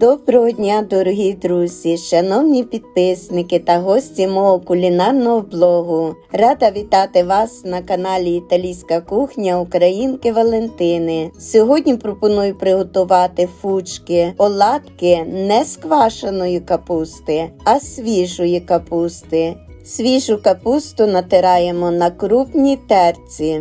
Доброго дня, дорогі друзі, шановні підписники та гості мого кулінарного блогу. Рада вітати вас на каналі Італійська кухня Українки Валентини. Сьогодні пропоную приготувати фучки, оладки не з квашеної капусти, а свіжої капусти. Свіжу капусту натираємо на крупній терці.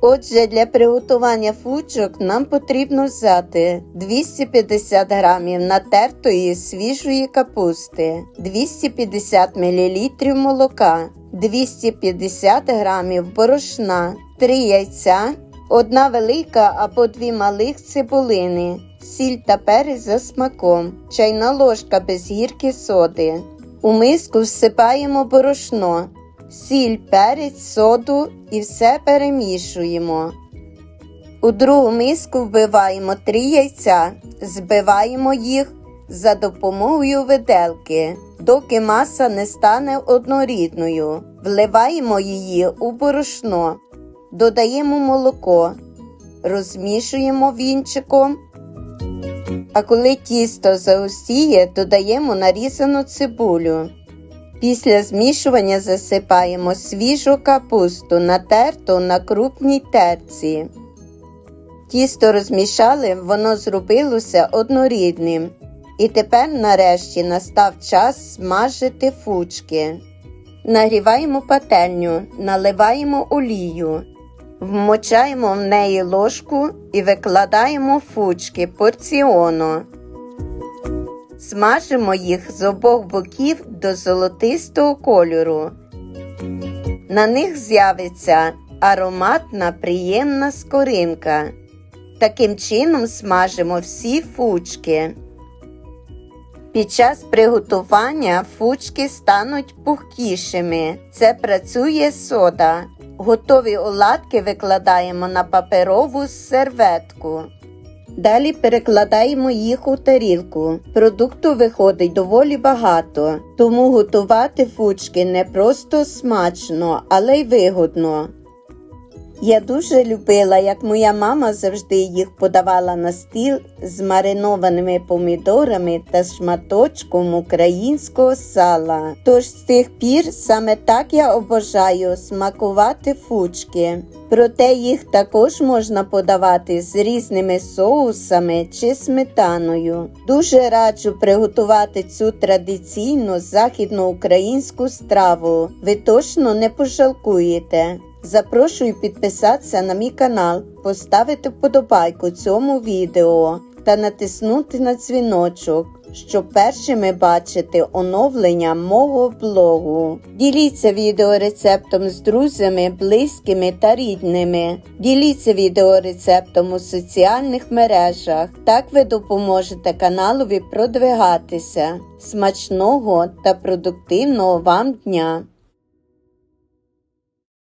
Отже, для приготування фучок нам потрібно взяти 250 грамів натертої свіжої капусти, 250 мл молока, 250 грамів борошна, 3 яйця, одна велика або дві малих цибулини, сіль та перець за смаком, чайна ложка без гірки соди. У миску всипаємо борошно, сіль, перець, соду і все перемішуємо. У другу миску вбиваємо 3 яйця, збиваємо їх за допомогою виделки, доки маса не стане однорідною. Вливаємо її у борошно, додаємо молоко, розмішуємо вінчиком. А коли тісто загустіє, додаємо нарізану цибулю. Після змішування засипаємо свіжу капусту, натерту на крупній терці. Тісто розмішали, воно зробилося однорідним. І тепер нарешті настав час смажити фучки. Нагріваємо пательню, наливаємо олію, вмочаємо в неї ложку і викладаємо фучки порціону. Смажимо їх з обох боків до золотистого кольору. На них з'явиться ароматна приємна скоринка. Таким чином смажимо всі фучки. Під час приготування фучки стануть пухкішими. Це працює сода. Готові оладки викладаємо на паперову серветку. Далі перекладаємо їх у тарілку. Продукту виходить доволі багато, тому готувати фучки не просто смачно, але й вигодно. Я дуже любила, як моя мама завжди їх подавала на стіл з маринованими помідорами та шматочком українського сала. Тож з тих пір саме так я обожаю смакувати фучки. Проте їх також можна подавати з різними соусами чи сметаною. Дуже раджу приготувати цю традиційну західноукраїнську страву. Ви точно не пожалкуєте. Запрошую підписатися на мій канал, поставити вподобайку цьому відео та натиснути на дзвіночок, щоб першими бачити оновлення мого блогу. Діліться відеорецептом з друзями, близькими та рідними. Діліться відеорецептом у соціальних мережах. Так ви допоможете каналові продвигатися. Смачного та продуктивного вам дня!